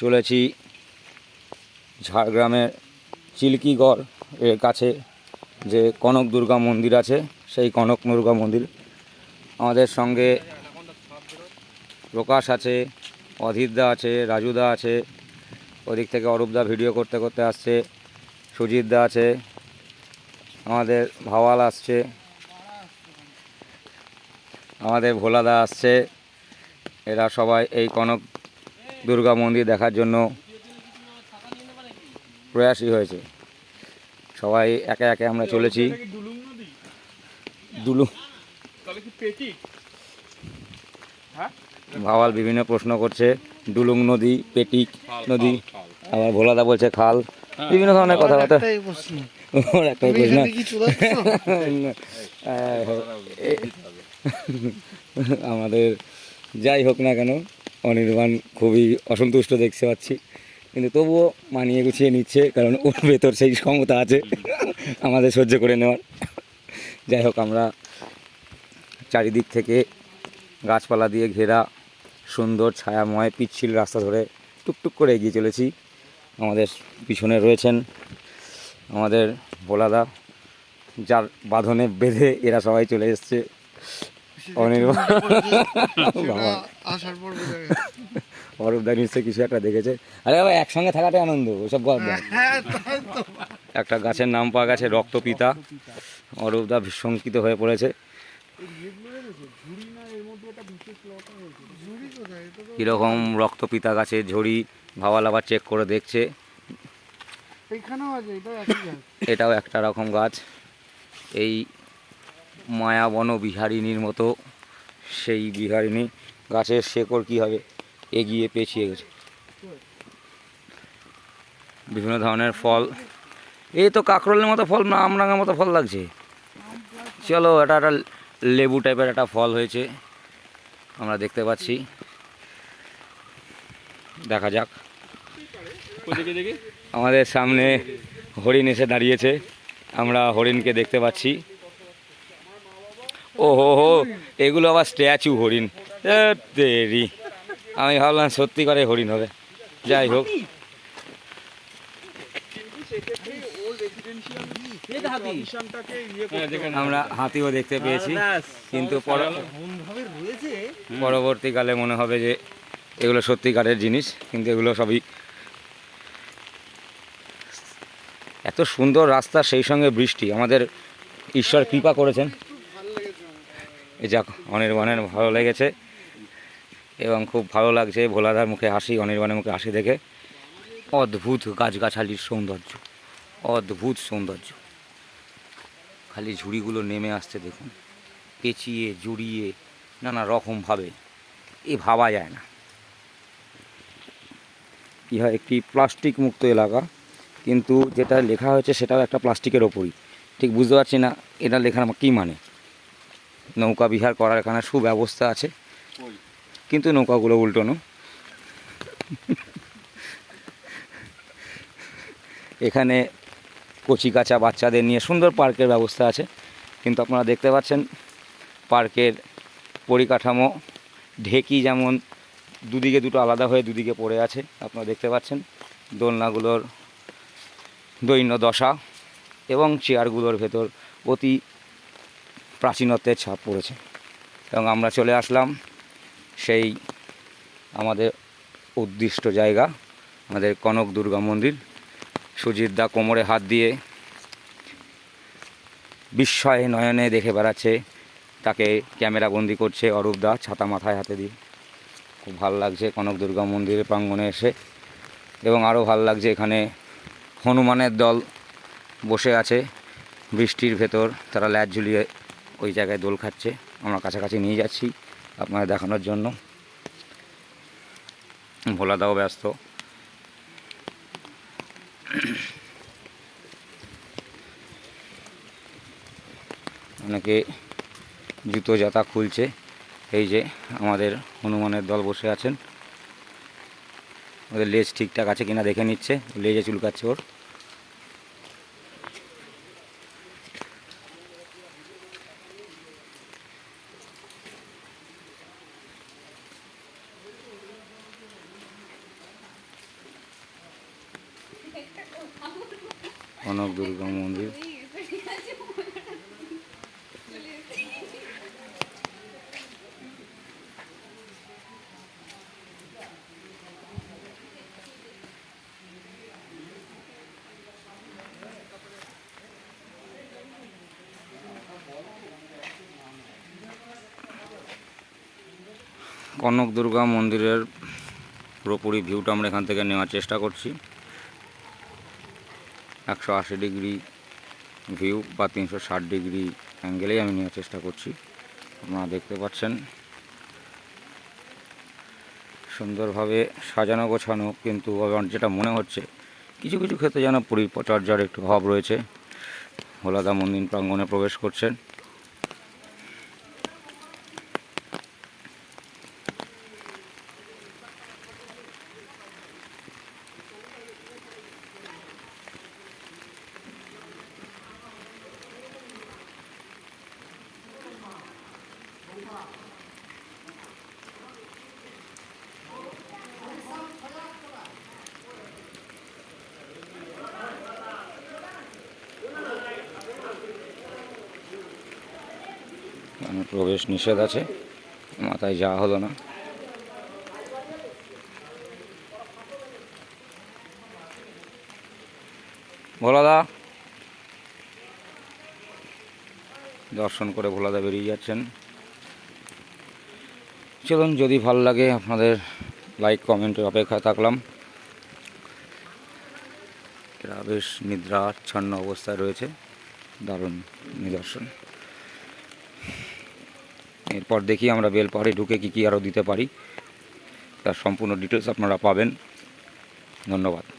চলেছি ঝাড়গ্রামের চিল্কিগড় এর কাছে, যে কনক দুর্গা মন্দির আছে, সেই কনক দুর্গা মন্দির। আমাদের সঙ্গে প্রকাশ আছে অধীরদা আছে রাজুদা আছে, ওদিক থেকে অরূপদা ভিডিও করতে করতে আসছে সুজিতদা আছে, আমাদের ভাওয়াল আসছে, আমাদের ভোলাদা আসছে, এরা সবাই এই কনক দুর্গা মন্দির দেখার জন্য প্রয়াসী হয়েছে। সবাই একে একে আমরা চলেছি। দুলু হ্যাঁ ভাওয়াল বিভিন্ন প্রশ্ন করছে। ডুলুং নদী পেটিক নদী আবার ভোলাদা বলছে খাল। হ্যাঁ। বিভিন্ন ধরনের কথাবার্তা। একটাই প্রশ্ন। আমাদের যাই হোক না কেন অনির্বাণ খুবই অসন্তুষ্ট দেখতে পাচ্ছি। কিন্তু তবুও মানিয়ে গুছিয়ে নিচ্ছে, কারণ ওর ভেতর সেই ক্ষমতা আছে আমাদের সহ্য করে নেওয়ার। যাই হোক, আমরা চারিদিক থেকে গাছপালা দিয়ে ঘেরা, সুন্দর ছায়াময়, পিচ্ছিল রাস্তা ধরে টুকটুক করে এগিয়ে চলেছি। আমাদের পিছনে রয়েছেন আমাদের ভোলাদা যার বাঁধনে বেঁধে এরা সবাই চলে এসছে। অনির্বাণ বাবা আসার পর বোঝা গেছে। নিশ্চয়ই কিছু একটা দেখেছে। আরে বাবা একসঙ্গে থাকাটাই আনন্দ ওসব। হ্যাঁ তো। একটা গাছের নাম পাওয়া গেছে রক্তপিতা। অরূপদা শঙ্কিত হয়ে পড়েছে। কীরকম রক্তপিতা গাছের ঝড়ি ভাওয়াল আবার চেক করে দেখছে। এটাও একটা রকম গাছ। এই মায়াবন বিহারিণীর মতো সেই বিহারিণী গাছের শেকড় কী হবে? এগিয়ে পেঁচিয়ে গেছে। বিভিন্ন ধরনের ফল। এই তো কাঁকরোলের মতো ফল না আমরাঙার মতো ফল লাগছে। চলো এটা একটা লেবু টাইপের একটা ফল হয়েছে। আমরা দেখতে পাচ্ছি। দেখা যাক। আমাদের সামনে হরিণ এসে দাঁড়িয়েছে। আমরা হরিণকে দেখতে পাচ্ছি। ও হো এগুলো আবার স্ট্যাচু হরিণ। দেরি। আমি ভাবলাম সত্যি করে হরিণ হবে। যাই হোক। আমরা হাতিও দেখতে পেয়েছি। কিন্তু পরবর্তীকালে মনে হবে যে এগুলো সত্যিকারের জিনিস, কিন্তু এগুলো সবই এত সুন্দর রাস্তা, সেই সঙ্গে বৃষ্টি। আমাদের ঈশ্বর কৃপা করেছেন ভালো লেগেছে আমার। এই যাক, অনির্বাণের ভালো লেগেছে এবং খুব ভালো লাগছে ভোলাদার মুখে হাসি, অনির্বাণের মুখে হাসি দেখে। অদ্ভুত গাছগাছালির সৌন্দর্য, অদ্ভুত সৌন্দর্য। খালি ঝুড়িগুলো নেমে আসছে দেখুন, পেঁচিয়ে, জুড়িয়ে, নানা রকমভাবে এ ভাবা যায় না। ইহা একটি প্লাস্টিক মুক্ত এলাকা, কিন্তু যেটা লেখা হয়েছে সেটাও একটা প্লাস্টিকের ওপরই। ঠিক বুঝতে পারছি না, এটা লেখার কী মানে? নৌকা বিহার করার এখানে সুব্যবস্থা আছে। কিন্তু নৌকাগুলো উল্টোনো। এখানে কচি কাঁচা বাচ্চাদের নিয়ে সুন্দর পার্কের ব্যবস্থা আছে। কিন্তু আপনারা দেখতে পাচ্ছেন, পার্কের পরিকাঠামো, ঢেকি যেমন দুদিকে দুটো আলাদা হয়ে দুদিকে পড়ে আছে, আপনারা দেখতে পাচ্ছেন। দোলনাগুলোর দৈন্য দশা এবং চেয়ারগুলোর ভেতর অতি প্রাচীনত্বের ছাপ পড়েছে। এবং আমরা চলে আসলাম সেই আমাদের উদ্দিষ্ট জায়গা, আমাদের কনক দুর্গা মন্দির। সুজিত দা কোমরে হাত দিয়ে বিস্ময়ে নয়নে দেখে বেড়াচ্ছে, তাকে ক্যামেরা বন্দি করছে অরূপ দা ছাতা মাথায় হাতে দিয়ে। খুব ভালো লাগছে কনক দুর্গা মন্দিরের প্রাঙ্গণে এসে। এবং আরও ভালো লাগছে এখানে হনুমানের দল বসে আছে, বৃষ্টির ভেতর, তারা ল্যাজ ঝুলিয়ে ওই জায়গায় দোল খাচ্ছে। আমরা কাছাকাছি নিয়ে যাচ্ছি আপনাদের দেখানোর জন্য। ভোলাদাও ব্যস্ত। অনেকে জুতো, জাতা খুলছে। এই যে আমাদের হনুমানের দল বসে আছেন। ওদের লেজ ঠিকঠাক আছে কিনা দেখে নিচ্ছে। লেজে চুলকাচ্ছে ওর। কনক দুর্গা মন্দির। কনক দুর্গা মন্দিরের পুরোপুরি ভিউটা আমরা এখান থেকে নেওয়ার চেষ্টা করছি। একশো আশি ডিগ্রি ভিউ বা তিনশো ষাট ডিগ্রি অ্যাঙ্গেলেই আমি নেওয়ার চেষ্টা করছি। আপনারা দেখতে পাচ্ছেন। সুন্দরভাবে সাজানো গোছানো কিন্তু আমার যেটা মনে হচ্ছে, কিছু কিছু ক্ষেত্রে যেন পরিচর্যার একটু অভাব রয়েছে। হোলাদা মন্দির প্রাঙ্গণে প্রবেশ করছেন। এখানে প্রবেশ নিষেধ আছে। মাথায় যাওয়া হলো না। ভোলাদা দর্শন করে ভোলাদা বেরিয়ে যাচ্ছেন। চলুন যদি ভালো লাগে আপনাদের লাইক কমেন্টের অপেক্ষায় থাকলাম। এরা বেশ নিদ্রাচ্ছন্ন অবস্থায় রয়েছে। দারুণ নিদর্শন। এরপর দেখি আমরা বেল পাহাড়ে ঢুকে কী কী আরও দিতে পারি। তার সম্পূর্ণ ডিটেলস আপনারা পাবেন। ধন্যবাদ।